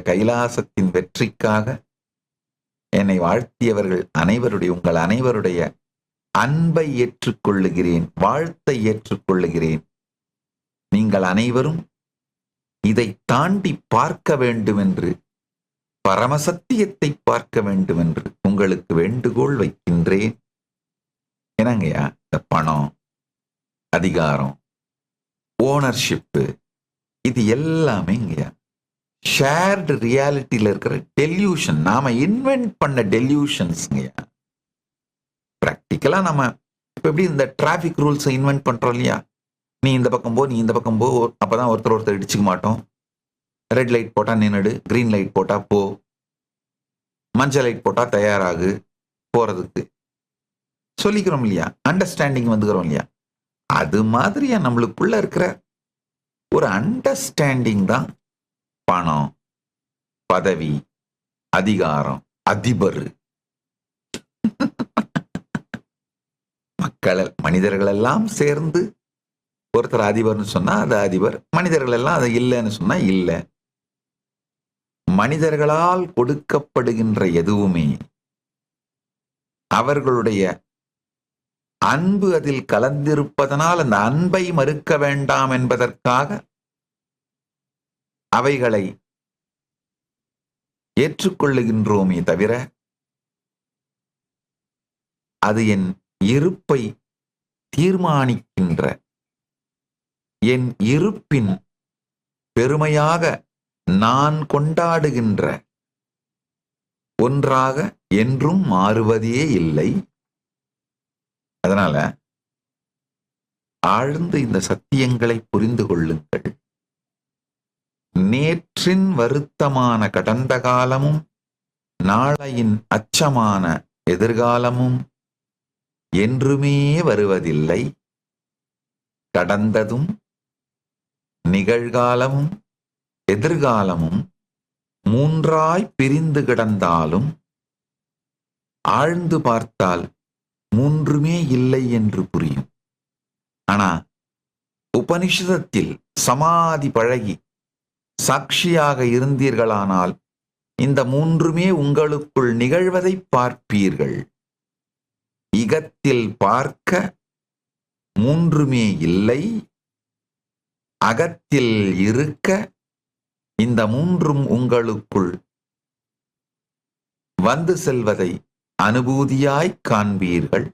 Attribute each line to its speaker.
Speaker 1: கைலாசத்தின் வெற்றிக்காக என்னை வாழ்த்தியவர்கள் அனைவருடைய உங்கள் அனைவருடைய அன்பை ஏற்றுக்கொள்ளுகிறேன் வாழ்த்தை ஏற்றுக்கொள்ளுகிறேன். நீங்கள் அனைவரும் இதை தாண்டி பார்க்க வேண்டும் என்று பரமசத்தியத்தை பார்க்க வேண்டும் என்று உங்களுக்கு வேண்டுகோள் வைக்கின்றேன். என்னங்கய்யா இந்த பணம் அதிகாரம் ஓனர்ஷிப்பு இது எல்லாமே இங்கயா ஷேர்டு ரியாலிட்டியில் இருக்கிற டெல்யூஷன் நாம் இன்வென்ட் பண்ண டெல்யூஷன்ஸ்ங்கய்யா ப்ராக்டிக்கலாக நம்ம இப்போ எப்படி இந்த டிராஃபிக் ரூல்ஸை இன்வென்ட் பண்ணுறோம் இல்லையா? நீ இந்த பக்கம் போ நீ இந்த பக்கம் போ அப்பதான் ஒருத்தர் ஒருத்தர் இடிச்சுக்க மாட்டோம். ரெட் லைட் போட்டால் நின்னுடு க்ரீன் லைட் போட்டால் போ. மஞ்சள் லைட் போட்டால் தயாராகு போகிறதுக்கு சொல்லிக்கிறோம் இல்லையா? அண்டர்ஸ்டாண்டிங் வந்துக்கிறோம் இல்லையா? அது மாதிரியா நம்மளுக்குள்ள இருக்கிற ஒரு அண்டர்ஸ்டாண்டிங் தான் பணம். பதவி அதிகாரம் அதிபர். மக்கள் மனிதர்கள் எல்லாம் சேர்ந்து ஒருத்தர் அதிபர்னு சொன்னா அது அதிபர் மனிதர்கள் எல்லாம் அது இல்லைன்னு சொன்னா இல்லை. மனிதர்களால் கொடுக்கப்படுகின்ற எதுவுமே அவர்களுடைய அன்பு அதில் கலந்திருப்பதனால் அந்த அன்பை மறுக்க வேண்டாம் என்பதற்காக அவைகளை ஏற்றுக்கொள்ளுகின்றோமே தவிர அது என் இருப்பை தீர்மானிக்கின்ற என் இருப்பின் பெருமையாக நான் கொண்டாடுகின்ற ஒன்றாக என்றும் மாறுவதே இல்லை. அதனால ஆழ்ந்து இந்த சத்தியங்களை புரிந்து கொள்ளுங்கள். நேற்றின் வருத்தமான கடந்த காலமும் நாளையின் அச்சமான எதிர்காலமும் என்றுமே வருவதில்லை. கடந்ததும் நிகழ்காலமும் எதிர்காலமும் மூன்றாய் பிரிந்து கிடந்தாலும் ஆழ்ந்து பார்த்தால் மூன்றுமே இல்லை என்று புரியும். ஆனா உபனிஷதத்தில் சமாதி பழகி சாட்சியாக இருந்தீர்களானால் இந்த மூன்றுமே உங்களுக்குள் நிகழ்வதை பார்ப்பீர்கள். இகத்தில் பார்க்க மூன்றுமே இல்லை அகத்தில் இருக்க இந்த மூன்றும் உங்களுக்குள் வந்து செல்வதை அனுபூதியாய் காண்பீர்கள்.